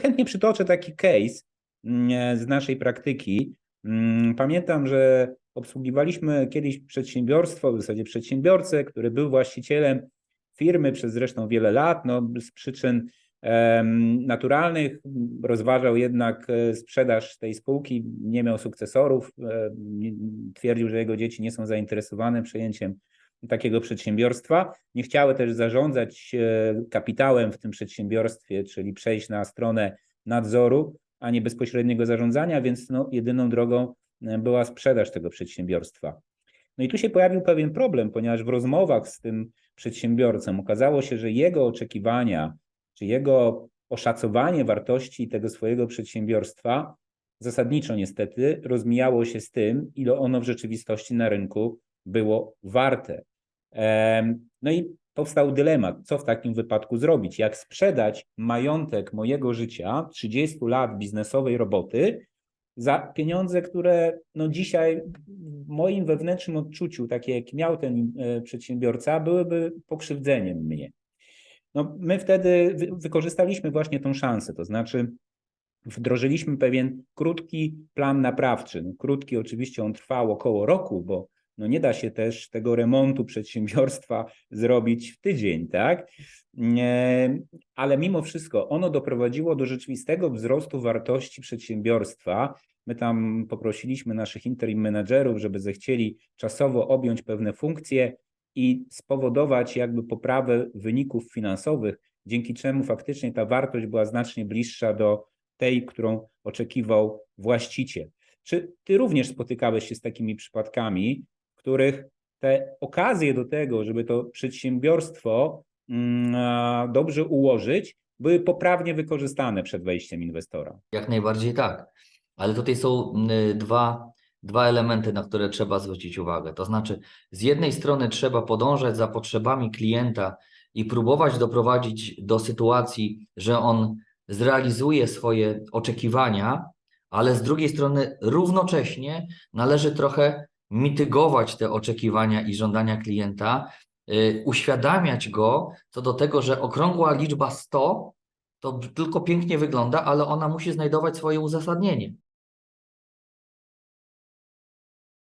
Chętnie przytoczę taki case mm, z naszej praktyki. Mm, Pamiętam, że obsługiwaliśmy kiedyś przedsiębiorstwo, w zasadzie przedsiębiorcę, który był właścicielem firmy przez zresztą wiele lat. No, z przyczyn naturalnych rozważał jednak e, sprzedaż tej spółki, nie miał sukcesorów, e, twierdził, że jego dzieci nie są zainteresowane przejęciem takiego przedsiębiorstwa. Nie chciały też zarządzać e, kapitałem w tym przedsiębiorstwie, czyli przejść na stronę nadzoru, a nie bezpośredniego zarządzania, więc no, jedyną drogą e, była sprzedaż tego przedsiębiorstwa. No i tu się pojawił pewien problem, ponieważ w rozmowach z tym przedsiębiorcą okazało się, że jego oczekiwania, czy jego oszacowanie wartości tego swojego przedsiębiorstwa zasadniczo niestety rozmijało się z tym, ile ono w rzeczywistości na rynku było warte. No i powstał dylemat, co w takim wypadku zrobić? Jak sprzedać majątek mojego życia, 30 lat biznesowej roboty, za pieniądze, które no dzisiaj w moim wewnętrznym odczuciu, takie jak miał ten e, przedsiębiorca, byłyby pokrzywdzeniem mnie. No, my wtedy wy- wykorzystaliśmy właśnie tą szansę, to znaczy wdrożyliśmy pewien krótki plan naprawczy. No, krótki oczywiście on trwał około roku, bo no nie da się też tego remontu przedsiębiorstwa zrobić w tydzień, tak? Ale mimo wszystko ono doprowadziło do rzeczywistego wzrostu wartości przedsiębiorstwa. My tam poprosiliśmy naszych interim menedżerów, żeby zechcieli czasowo objąć pewne funkcje i spowodować jakby poprawę wyników finansowych, dzięki czemu faktycznie ta wartość była znacznie bliższa do tej, którą oczekiwał właściciel. Czy ty również spotykałeś się z takimi przypadkami, których te okazje do tego, żeby to przedsiębiorstwo mm, dobrze ułożyć, były poprawnie wykorzystane przed wejściem inwestora? Jak najbardziej tak. Ale tutaj są y, dwa, dwa elementy, na które trzeba zwrócić uwagę. To znaczy, z jednej strony trzeba podążać za potrzebami klienta i próbować doprowadzić do sytuacji, że on zrealizuje swoje oczekiwania, ale z drugiej strony równocześnie należy trochę mitygować te oczekiwania i żądania klienta, y, uświadamiać go co do tego, że okrągła liczba 100 to tylko pięknie wygląda, ale ona musi znajdować swoje uzasadnienie.